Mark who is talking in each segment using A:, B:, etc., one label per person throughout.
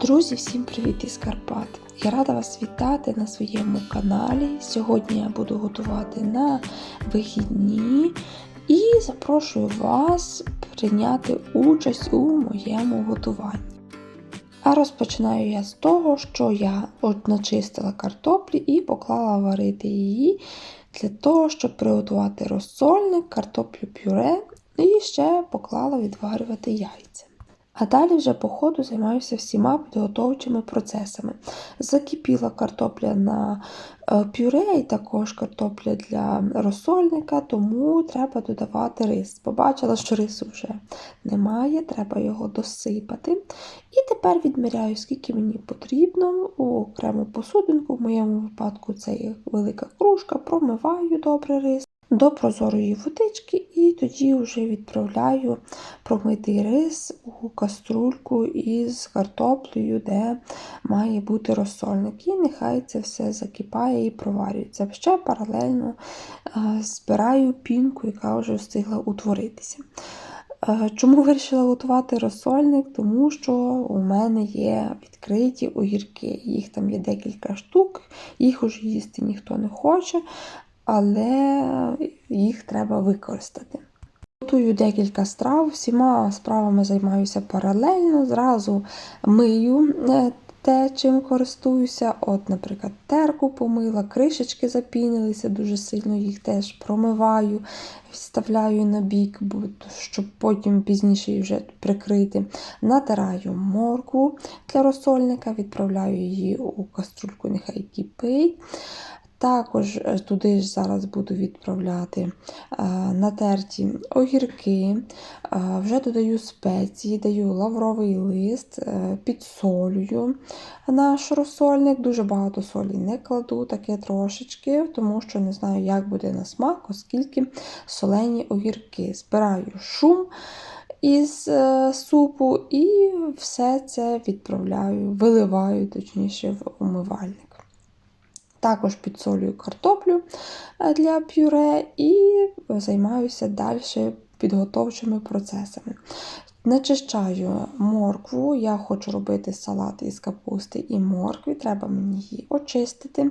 A: Друзі, всім привіт із Карпат! Я рада вас вітати на своєму каналі. Сьогодні я буду готувати на вихідні і запрошую вас прийняти участь у моєму готуванні. А розпочинаю я з того, що я начистила картоплі і поклала варити її для того, щоб приготувати розсольник, картоплю пюре і ще поклала відварювати яйця. А далі вже по ходу займаюся всіма підготовчими процесами. Закипіла картопля на е, пюре і також картопля для розсольника, тому треба додавати рис. Побачила, що рису вже немає, треба його досипати. І тепер відміряю, скільки мені потрібно у окрему посудинку. В моєму випадку це є велика кружка, промиваю добре рис. До прозорої водички, і тоді вже відправляю промитий рис у каструльку із картоплею, де має бути розсольник. І нехай це все закипає і проварюється. Ще паралельно збираю пінку, яка вже встигла утворитися. Чому вирішила готувати розсольник? Тому що у мене є відкриті огірки. Їх там є декілька штук, їх уже їсти ніхто не хоче, але їх треба використати. Готую декілька страв, всіма справами займаюся паралельно, зразу мию те, чим користуюся. От, наприклад, терку помила, кришечки запінилися дуже сильно, їх теж промиваю, відставляю на бік, щоб потім пізніше її вже прикрити. Натираю моркву для розсольника, відправляю її у каструльку, нехай кипить. Також е, туди ж зараз буду відправляти е, натерті огірки, е, вже додаю спеції, даю лавровий лист, підсолюю наш розсольник. Дуже багато солі не кладу, таке трошечки, тому що не знаю, як буде на смак, оскільки солені огірки. Збираю шум із супу і все це відправляю, виливаю, точніше, в умивальник. Також підсолюю картоплю е, для пюре і займаюся далі підготовчими процесами. Начищаю моркву, я хочу робити салат із капусти і моркви, треба мені її очистити.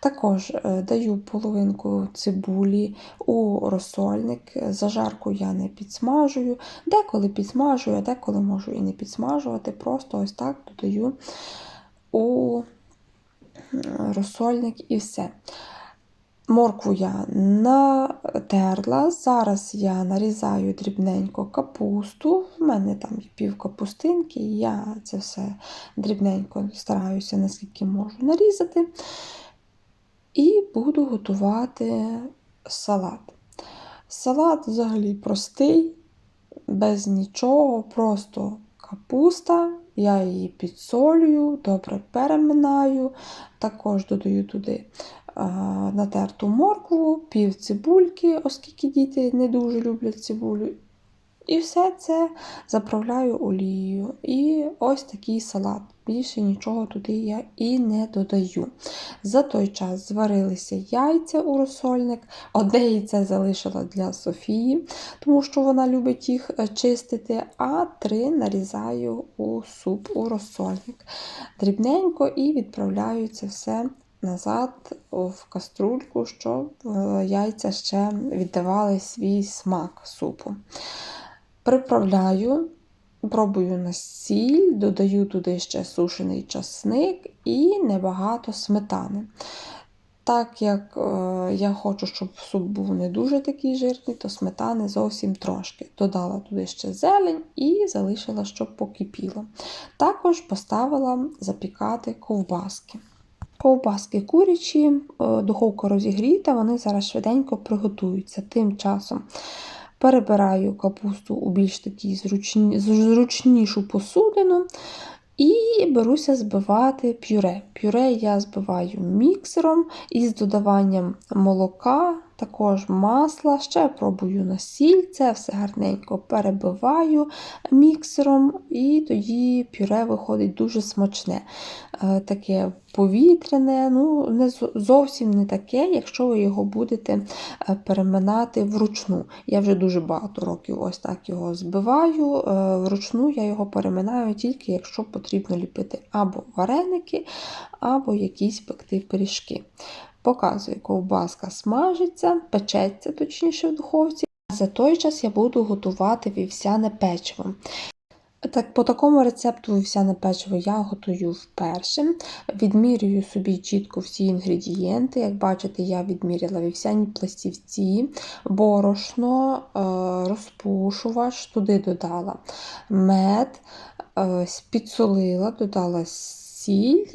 A: Також е, даю половинку цибулі у розсольник. Зажарку я не підсмажую, деколи підсмажую, а деколи можу і не підсмажувати, просто ось так додаю у розсольник і все. Моркву я натерла. Зараз я нарізаю дрібненько капусту. У мене там пів капустинки, я це все дрібненько стараюся, наскільки можу нарізати. І буду готувати салат. Салат взагалі простий, без нічого, просто капуста, я її підсолюю, добре переминаю, також додаю туди натерту моркву, пів цибульки, оскільки діти не дуже люблять цибулю. І все це заправляю олією. І ось такий салат. Більше нічого туди я і не додаю. За той час зварилися яйця у розсольник. Одне яйце залишила для Софії, тому що вона любить їх е, чистити, а три нарізаю у суп у розсольник. Дрібненько і відправляю це все назад в каструльку, щоб е, яйця ще віддавали свій смак супу. Приправляю, пробую на сіль, додаю туди ще сушений часник і небагато сметани. Так як е, я хочу, щоб суп був не дуже такий жирний, то сметани зовсім трошки. Додала туди ще зелень і залишила, щоб покипіло. Також поставила запікати ковбаски. Ковбаски курячі, е, духовка розігріта, вони зараз швиденько приготуються. Тим часом перебираю капусту у більш такі зручні, зручнішу посудину і беруся збивати пюре. Пюре я збиваю міксером із додаванням молока, також масла, ще пробую на сіль, це все гарненько перебиваю міксером, і тоді пюре виходить дуже смачне. Е, Таке повітряне, ну не зовсім не таке, якщо ви його будете е, переминати вручну. Я вже дуже багато років ось так його збиваю. е, Вручну я його переминаю тільки якщо потрібно ліпити або вареники, або якісь пекти пиріжки. Показую, ковбаска смажиться, печеться точніше в духовці. А За той час я буду готувати вівсяне печиво. Так, по такому рецепту вівсяне печиво я готую вперше. Відмірюю собі чітко всі інгредієнти. Як бачите, я відміряла вівсяні пластівці, борошно, е, розпушувач, туди додала мед, е, підсолила, додала сіль.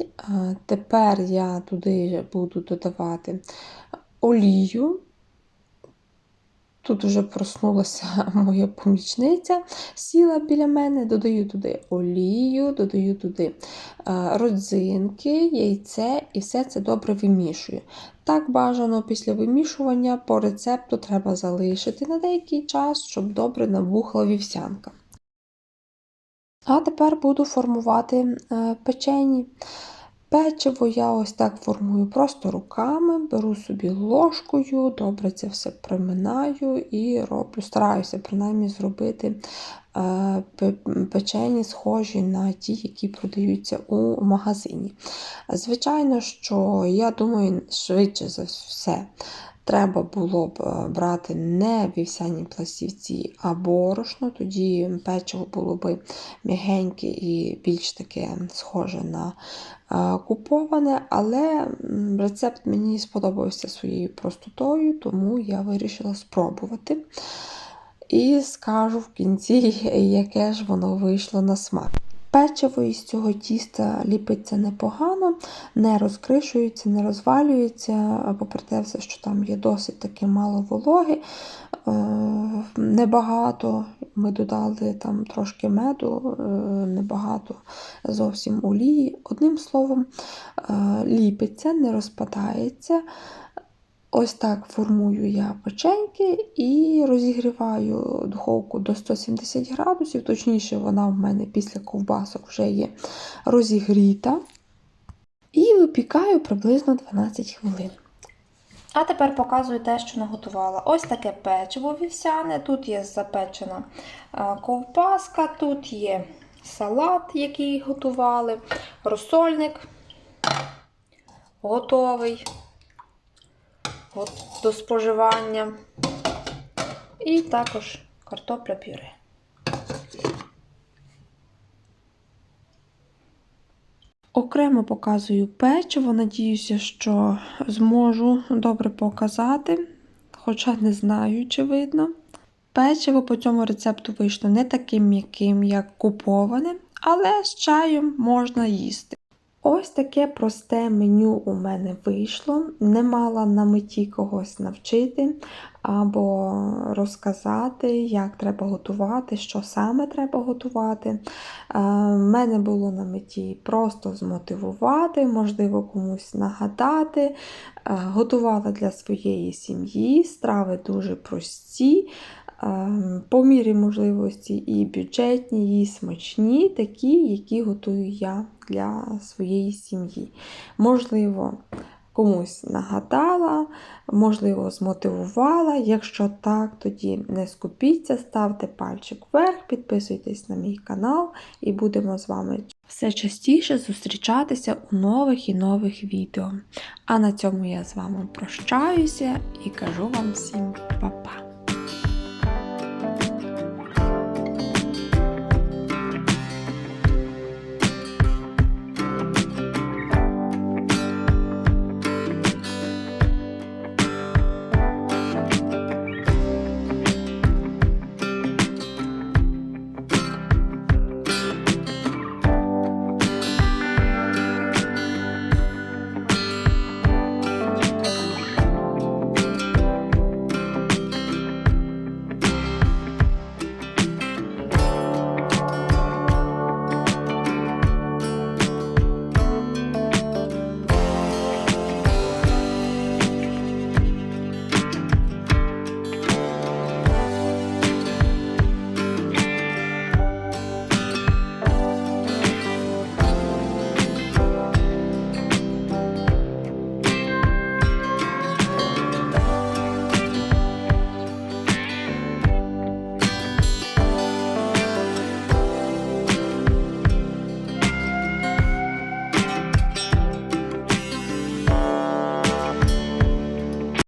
A: Тепер я туди буду додавати олію. Тут вже проснулася моя помічниця, сіла біля мене, додаю туди олію, додаю туди родзинки, яйце і все це добре вимішую. Так бажано після вимішування по рецепту треба залишити на деякий час, щоб добре набухла вівсянка. А тепер буду формувати е, печені. Печиво я ось так формую просто руками, беру собі ложкою, добре це все приминаю і роблю, стараюся принаймні зробити е, печені схожі на ті, які продаються у магазині. Звичайно, що я думаю, швидше за все. Треба було б е, брати не вівсяні пластівці, а борошно, тоді печиво було б м'ягеньке і більш таке схоже на е, куповане, але рецепт мені сподобався своєю простотою, тому я вирішила спробувати. І скажу в кінці, яке ж воно вийшло на смак. Печиво із цього тіста ліпиться непогано, не розкришується, не розвалюється, попри те, все, що там є досить таки мало вологи, е, небагато. Ми додали там трошки меду, е, небагато зовсім олії. Одним словом, е, ліпиться, не розпадається. Ось так формую я печеньки і розігріваю духовку до 170 градусів, точніше, вона в мене після ковбасок вже є розігріта. І випікаю приблизно 12 хвилин. А тепер показую те, що наготувала. Ось таке печиво вівсяне. Тут є запечена е, ковбаска, тут є салат, який готували, розсольник готовий от, до споживання. І також картопля пюре. Окремо показую печиво. Надіюся, що зможу добре показати, хоча не знаю, чи видно. Печиво по цьому рецепту вийшло не таким м'яким, як куповане, але з чаєм можна їсти. Ось таке просте меню у мене вийшло. Не мала на меті когось навчити або розказати, як треба готувати, що саме треба готувати. Е, В мене було на меті просто змотивувати, можливо, комусь нагадати. Е, Готувала для своєї сім'ї, страви дуже прості. Ем, По мірі можливості і бюджетні, і смачні, такі, які готую я для своєї сім'ї. Можливо, комусь нагадала, можливо, змотивувала. Якщо так, тоді не скупіться, ставте пальчик вверх, підписуйтесь на мій канал і будемо з вами все частіше зустрічатися у нових і нових відео. А на цьому я з вами прощаюся і кажу вам всім па-па!